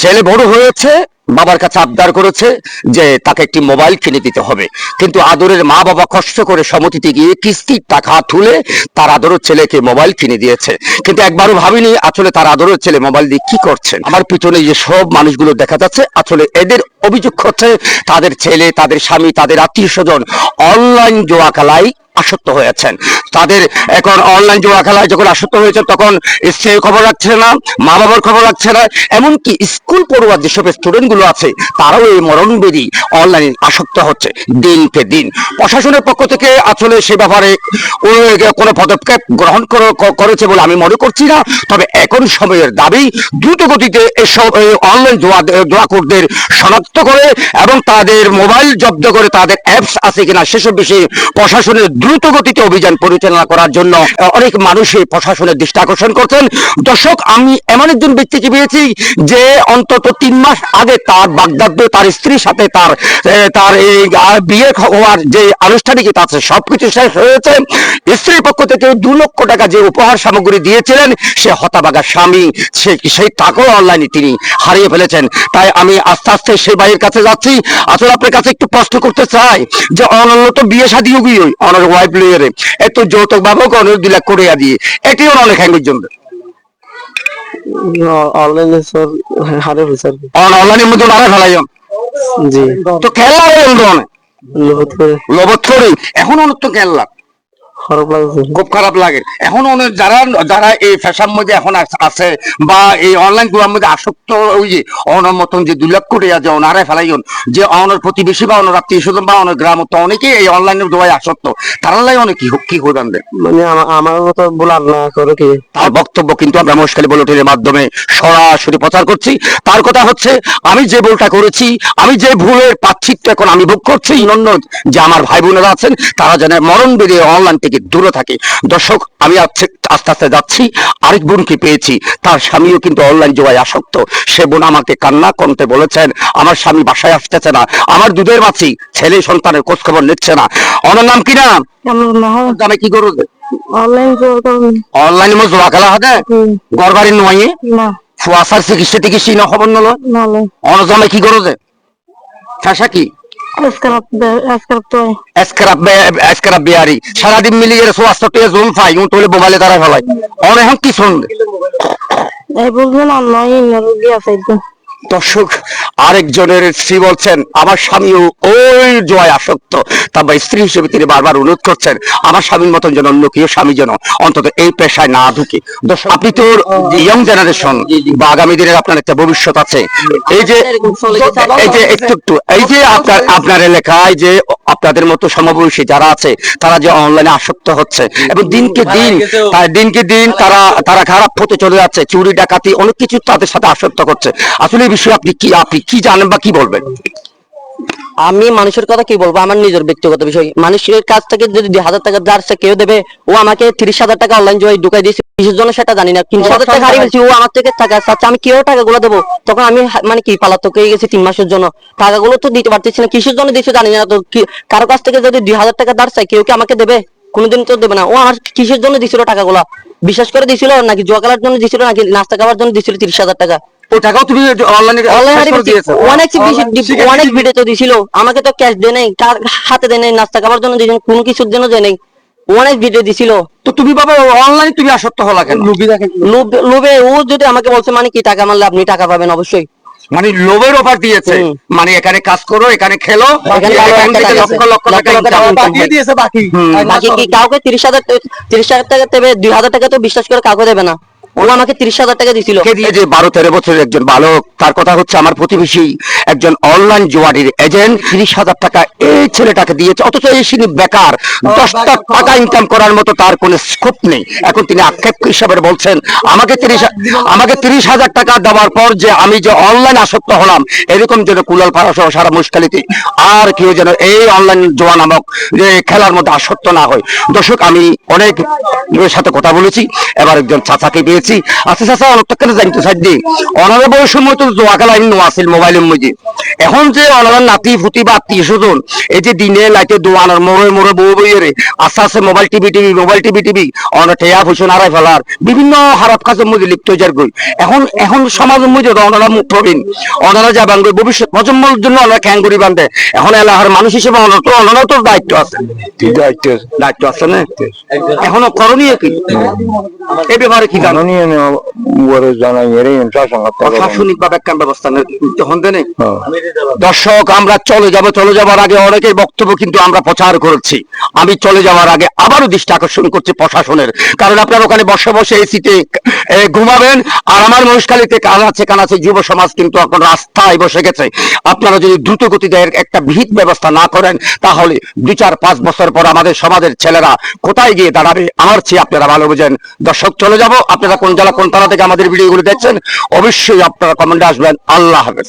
ছেলে বড় হয়েছে, বাবার কাছে আবদার করেছে যে তাকে একটি মোবাইল কিনে দিতে হবে। কিন্তু আদরের মা বাবা কষ্ট করে সমতিতে গিয়ে কিস্তির টাকা তুলে তার আদরের ছেলেকে মোবাইল কিনে দিয়েছে। কিন্তু একবারও ভাবিনি আসলে তার আদরের ছেলে মোবাইল দিয়ে কি করছেন। আমার পিছনে যে সব মানুষগুলো দেখা যাচ্ছে, আসলে এদের অভিযোগ হচ্ছে তাদের ছেলে, তাদের স্বামী, তাদের আত্মীয় স্বজন অনলাইন জোয়া খেলায় আসক্ত হয়েছেন। তাদের এখন অনলাইন জোয়া খেলায় যখন আসক্ত হয়েছে তখন স্ত্রীর খবর রাখছে না মা বাবার খবর রাখছে না, এমনকি স্কুল পড়ুয়া যেসব স্টুডেন্টগুলো আছে, তারাও এই মরণবেদী অনলাইনে আসক্ত হচ্ছে দিনকে দিন। প্রশাসনের পক্ষ থেকে আসলে সে ব্যাপারে কোনো পদক্ষেপ গ্রহণ করেছে বলে আমি মনে করছি না, তবে এখন সময়ের দাবি দ্রুত গতিতে এসব অনলাইন জোয়া জোয়াকুরদের শনাক্ত করে এবং তাদের মোবাইল জব্দ করে তাদের অ্যাপস আছে কিনা সেসব বিষয়ে প্রশাসনের দ্রুত গতিতে অভিযান পরিচালনা করার জন্য অনেক মানুষই প্রশাসনের দৃষ্টি আকর্ষণ করছেন। দর্শক, আমি এমন একজন ব্যক্তিকে পেয়েছি যে অন্তত তিন মাস আগে তার বাগদাদ তার স্ত্রীর সাথে তার তার এই বিয়ে হওয়ার যে আনুষ্ঠানিকতা আছে সবকিছু শেষ হয়েছে। স্ত্রীর পক্ষ থেকে দু লক্ষ টাকা যে উপহার সামগ্রী দিয়েছিলেন, সে হতাবাগা স্বামী, সে সেই টাকাও অনলাইনে তিনি হারিয়ে ফেলেছেন। তাই আমি আস্তে আস্তে সেই ভাইয়ের কাছে যাচ্ছি। আসলে আপনার কাছে একটু প্রশ্ন করতে চাই যে অনন্য তো বিয়ে শাদী গিয়ে অনার ওয়াইফ লইয়ারে এত যৌতুক বাবুকে অনেক দুই লাখ করে দিয়ে। এটিও অনেক হ্যাঙ্গের জন্য। অনলাইনে স্যার হারে অনলাইনের মধ্যে মারা জি। তো খেলা লবত করে এখন অনেক তো খেলা। খারাপ খুব খারাপ লাগে। এখন অনেক যারা যারা এই ফ্যাশন মধ্যে এখন আছে বা এই অনলাইনগুলোর মধ্যে আসক্ত ওই যে অনার মতন যে দুই লাখ কোটি আছে অনারে ফেলাইন যে অনার প্রতিবেশী বা অনার আত্মীয় স্বজন বা অনেক গ্রাম তো অনেকেই এই অনলাইনের দোয়ায় আসক্ত। তারা লাই অনেক কি কি করবেন মানে আমার মতো বলার না করে কি? তার বক্তব্য কিন্তু আমরা মহেশখালী বুলেটিনের মাধ্যমে সরাসরি প্রচার করছি। তার কথা হচ্ছে আমি যে ভুলটা করেছি আমি যে ভুলের পাচ্ছিত্য এখন আমি ভোগ করছি অন্য যে আমার ভাই বোনেরা আছেন তারা যেন মরণ বেরিয়ে অনলাইন থেকে দূরে থাকে। দর্শক আমি আস্তে আস্তে যাচ্ছি। আরেক বোনকে পেয়েছি? তার স্বামীও কিন্তু অনলাইন জোয়ায় আসক্ত। সে বোন আমাকে কান্না করতে বলেছেন আমার স্বামী বাসায় আসতেছে না। আমার দুধের মাছি ছেলে সন্তানের খোঁজ খবর নিচ্ছে না। অনার নাম কি না? কি করব অনলাইন অনলাইনে মো জোয়া খেলা হবে? গড়বাড়ি নয় ফুয়াশার চিকিৎসা টিকিৎসা ন খবর নল? অনজমে কি করো যে? ফ্যাশা কি? সারাদিন মিলিয়ে সোয়াস্ত জুম ফাই উন তোলে মোবাইলে তারা ফেলাই। অন এখন কি শুনবে? দর্শক আরেকজনের স্ত্রী বলছেন আমার স্বামীও ওই জয় আসক্ত। তা বা স্ত্রী হিসেবে তিনি বারবার অনুরোধ করছেন আমার স্বামীর মতন যেন অন্য কেউ স্বামী যেন অন্তত এই পেশায় না ঢুকে। আপনি তো ইয়ং জেনারেশন বা আগামী দিনের আপনার একটা ভবিষ্যৎ আছে। এই যে এই যে একটু একটু এই যে আপনার আপনার এলাকায় যে আপনাদের মতো সমবয়সী যারা আছে তারা যে অনলাইনে আসক্ত হচ্ছে এবং দিনকে দিন দিনকে দিন তারা তারা খারাপ হতে চলে যাচ্ছে চুরি ডাকাতি অনেক কিছু তাদের সাথে আসক্ত করছে। আসলে এই বিষয়ে আপনি কি আপনি কি জানেন বা কি বলবেন? আমি মানুষের কথা কি বলব? আমার নিজের ব্যক্তিগত বিষয়। মানুষের কাছ থেকে যদি দুই হাজার টাকা যাচ্ছে কেউ দেবে, ও আমাকে তিরিশ হাজার টাকা অনলাইন জয় ঢুকাই দিয়েছে। কিসের জন্য সেটা জানি না। হাজার টাকা হারিয়ে ও আমার থেকে টাকা আমি কেউ দেবো? তখন আমি মানে কি, পালাতক হয়ে গেছি তিন মাসের জন্য। টাকাগুলো তো দিতে পারতেছি না, কিসের জন্য দিচ্ছে জানি না। তো কারও কাছ থেকে যদি দুই হাজার টাকা চাই কেউ কি আমাকে দেবে? কোনোদিন তো দেবে না। ও আমার কিসের জন্য দিছিল টাকাগুলো? বিশ্বাস করে দিছিল? নাকি জুয়া খেলার জন্য দিছিল? নাকি নাস্তা খাওয়ার জন্য দিছিল তিরিশ হাজার টাকা? ওই টাকাও তুমি অনলাইনে অনলাইনে অনেক বেশি অনেক ভিডিও তো দিছিল। আমাকে তো ক্যাশ দেয় নাই কার হাতে দেয় নাই নাস্তা খাবার জন্য দিয়েছেন কোনো কিছুর জন্য দেয় নাই। অনেক ভিডিও দিছিল। তো তুমি বাবা অনলাইনে তুমি আসক্ত হলা কেন? লোভ- ও যদি আমাকে বলছে মানে কি টাকা মারলে আপনি টাকা পাবেন? অবশ্যই। মানে লোভের অফার দিয়েছে। মানে এখানে কাজ করো এখানে খেলো লক্ষ লক্ষ টাকা। দিয়েছে বাকি কি কাউকে তিরিশ হাজার তিরিশ হাজার টাকা দেবে দুই হাজার টাকা তো বিশ্বাস করে কাউকে দেবে না। ও আমাকে তিরিশ হাজার টাকা দিছিল। কে দিয়ে যে বারো তেরো বছরের একজন বালক তার কথা হচ্ছে আমার প্রতিবেশী একজন অনলাইন জুয়ারির এজেন্ট তিরিশ হাজার টাকা এই ছেলেটাকে দিয়েছে। অথচ এই সিনি বেকার দশটা টাকা ইনকাম করার মতো তার কোনো স্কোপ নেই। এখন তিনি আক্ষেপ হিসাবে বলছেন আমাকে তিরিশ আমাকে তিরিশ হাজার টাকা দেওয়ার পর যে আমি যে অনলাইন আসক্ত হলাম এরকম যেন কুলাল পাড়া সহ সারা মুশকালিতে আর কেউ যেন এই অনলাইন জোয়া নামক যে খেলার মধ্যে আসক্ত না হয়। দর্শক আমি অনেক সাথে কথা বলেছি। এবার একজন চাচাকে গেছি আচ্ছা চাচা অনেকটা কেন জানতে চাই দিই। অনারে বয়স সময় তো লাইন নো আছিল মোবাইলের মধ্যে। এখন যে অনার নাতি ফুটি বা আত্মীয় স্বজন এই যে দিনে লাইতে দোয়ানোর মোড়ে মোড়ে বউ বইয়েরে আস্তে আস্তে mobile TV TV mobile TV TV অনেক ঠেয়া ফুসন হারাই ফেলার বিভিন্ন খারাপ কাজের মধ্যে লিপ্ত হয়ে যার গই। এখন এখন সমাজের মধ্যে অনারা মুখ প্রবীণ অনারা যাবেন গই ভবিষ্যৎ প্রজন্মের জন্য অনারা খ্যাঙ্গুরি বান্ধে এখন এলাকার মানুষ হিসেবে অনার তো অনারও তো দায়িত্ব আছে। দায়িত্ব আছে না? এখনও করণীয় কি? এই ব্যাপারে কি জানো? প্রশাসনিক ভাবে একটা ব্যবস্থা নিতে হন দেনে দর্শক আমরা চলে যাব চলে যাওয়ার আগে অনেকের বক্তব্য কিন্তু আমরা প্রচার করেছি। আমি চলে যাওয়ার আগে আবারও দৃষ্টি আকর্ষণ করছি প্রশাসনের। কারণ আপনার ওখানে বসে বসে এসিতে ঘুমাবেন। আর আমার মহেশখালীতে কানাচে কানাচে যুব সমাজ কিন্তু এখন রাস্তায় বসে গেছে। আপনারা যদি দ্রুত গতিতে একটা বিহিত ব্যবস্থা না করেন তাহলে দুই চার পাঁচ বছর পর আমাদের সমাজের ছেলেরা কোথায় গিয়ে দাঁড়াবে? আমার চেয়ে আপনারা ভালো বোঝেন। দর্শক চলে যাব। আপনারা কোন জেলা কোন তারা থেকে আমাদের ভিডিওগুলো দেখছেন অবশ্যই আপনারা কমেন্টে আসবেন। আল্লাহ হাফেজ।